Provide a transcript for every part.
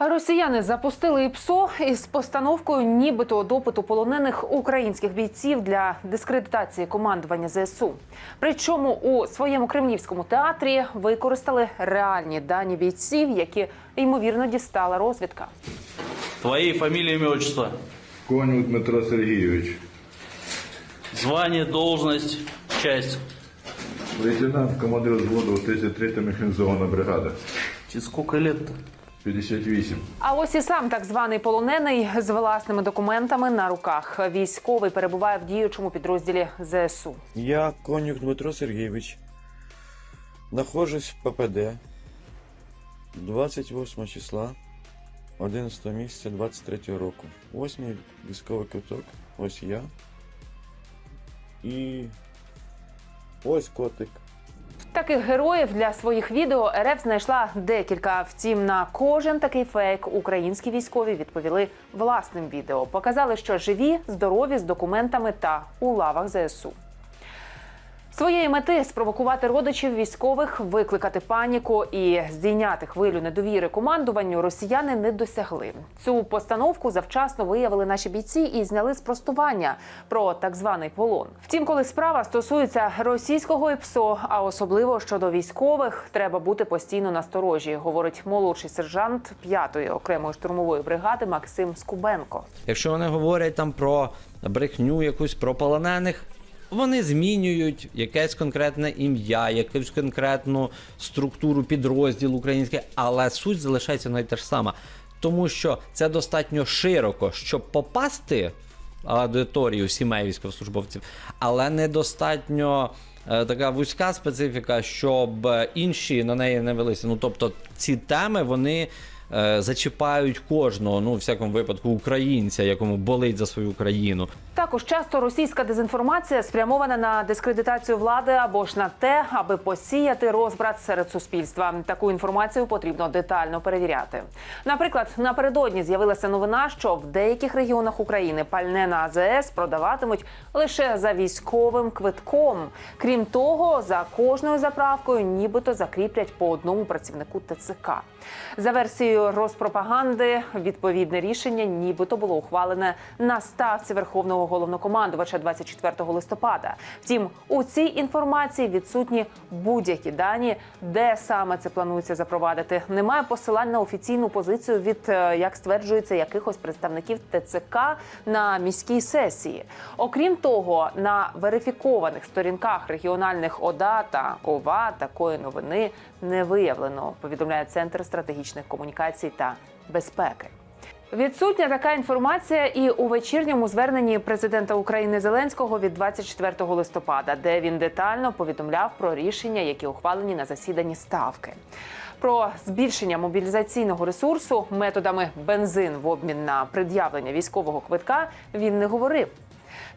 Росіяни запустили ІПСО із постановкою нібито допиту полонених українських бійців для дискредитації командування ЗСУ. Причому у своєму кремлівському театрі використали реальні дані бійців, які ймовірно дістала розвідка. Твои фамилия, имя, отчество. Конюк Дмитро Сергійович, Звание, должность, часть. лейтенант, командир взводу 33-та механізована бригада. Тебе сколько лет-то? 58. А ось і сам так званий полонений з власними документами на руках. Військовий перебуває в діючому підрозділі ЗСУ. Я конюк Дмитро Сергійович. Нахожусь в ППД 28 числа 11 місяця 23 року. Ось мій військовий квиток, ось я. І ось котик. Таких героїв для своїх відео РФ знайшла декілька. Втім, на кожен такий фейк українські військові відповіли власним відео. Показали, що живі, здорові з документами та у лавах ЗСУ. Своєї мети спровокувати родичів військових, викликати паніку і здійняти хвилю недовіри командуванню росіяни не досягли. Цю постановку завчасно виявили наші бійці і зняли спростування про так званий полон. Втім, коли справа стосується російського ІПСО, а особливо щодо військових, треба бути постійно насторожі, говорить молодший сержант 5-ї окремої штурмової бригади Максим Скубенко. Якщо вони говорять там про брехню, якусь про полонених, вони змінюють якесь конкретне ім'я, якусь конкретну структуру підрозділу український, але суть залишається навіть те ж сама. Тому що це достатньо широко, щоб попасти в аудиторію сімей військовослужбовців, але недостатньо е, така вузька специфіка, щоб інші на неї не велися. Ну тобто ці теми вони зачіпають кожного, ну в всякому випадку, українця, якому болить за свою країну. Також часто російська дезінформація спрямована на дискредитацію влади або ж на те, аби посіяти розбрат серед суспільства. Таку інформацію потрібно детально перевіряти. Наприклад, напередодні з'явилася новина, що в деяких регіонах України пальне на АЗС продаватимуть лише за військовим квитком. Крім того, за кожною заправкою нібито закріплять по одному працівнику ТЦК. За версією Роспропаганди, відповідне рішення нібито було ухвалене на ставці Верховного головнокомандувача 24 листопада. Втім, у цій інформації відсутні будь-які дані, де саме це планується запровадити. Немає посилань на офіційну позицію від, е, як стверджується, якихось представників ТЦК на міській сесії. Окрім того, на верифікованих сторінках регіональних ОДА та ОВА такої новини не виявлено. Повідомляє центр стратегічних комунікацій та безпеки. Відсутня така інформація і у вечірньому зверненні президента України Зеленського від 24 листопада, де він детально повідомляв про рішення, які ухвалені на засіданні ставки. Про збільшення мобілізаційного ресурсу методами бензин в обмін на пред'явлення військового квитка він не говорив.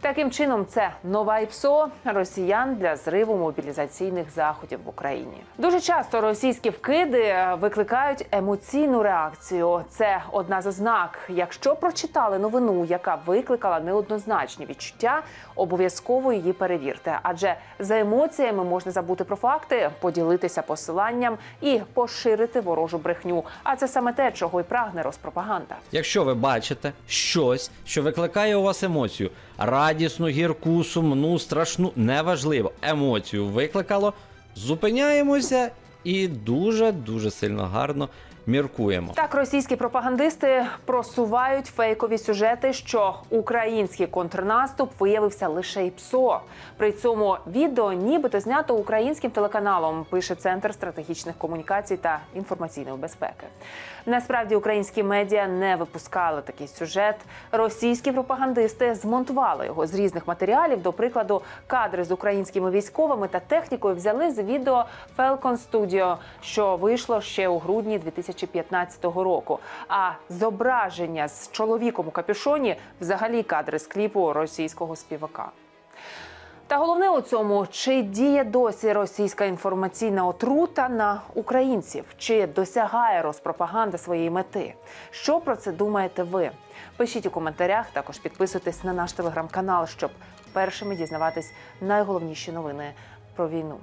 Таким чином, це нова ІПСО росіян для зриву мобілізаційних заходів в Україні. Дуже часто російські вкиди е, викликають емоційну реакцію. Це одна з ознак. Якщо прочитали новину, яка викликала неоднозначні відчуття, обов'язково її перевірте. Адже за емоціями можна забути про факти, поділитися посиланням і поширити ворожу брехню. А це саме те, чого й прагне Роспропаганда. Якщо ви бачите щось, що викликає у вас емоцію, радісну, гірку, сумну, страшну, неважливо, емоцію викликало, зупиняємося і дуже дуже сильно гарно міркуємо. Так, російські пропагандисти просувають фейкові сюжети, що український контрнаступ виявився лише ІПСО. При цьому відео нібито знято українським телеканалом. Пише центр стратегічних комунікацій та інформаційної безпеки. Насправді українські медіа не випускали такий сюжет. Російські пропагандисти змонтували його з різних матеріалів. До прикладу, кадри з українськими військовими та технікою взяли з відео Falcon Studio, що вийшло ще у грудні 2015 року. А зображення з чоловіком у капюшоні взагалі кадри з кліпу російського співака. Та головне у цьому, чи діє досі російська інформаційна отрута на українців, чи досягає Роспропаганда своєї мети? Що про це думаєте ви? Пишіть у коментарях, також підписуйтесь на наш телеграм-канал, щоб першими дізнаватись найголовніші новини про війну.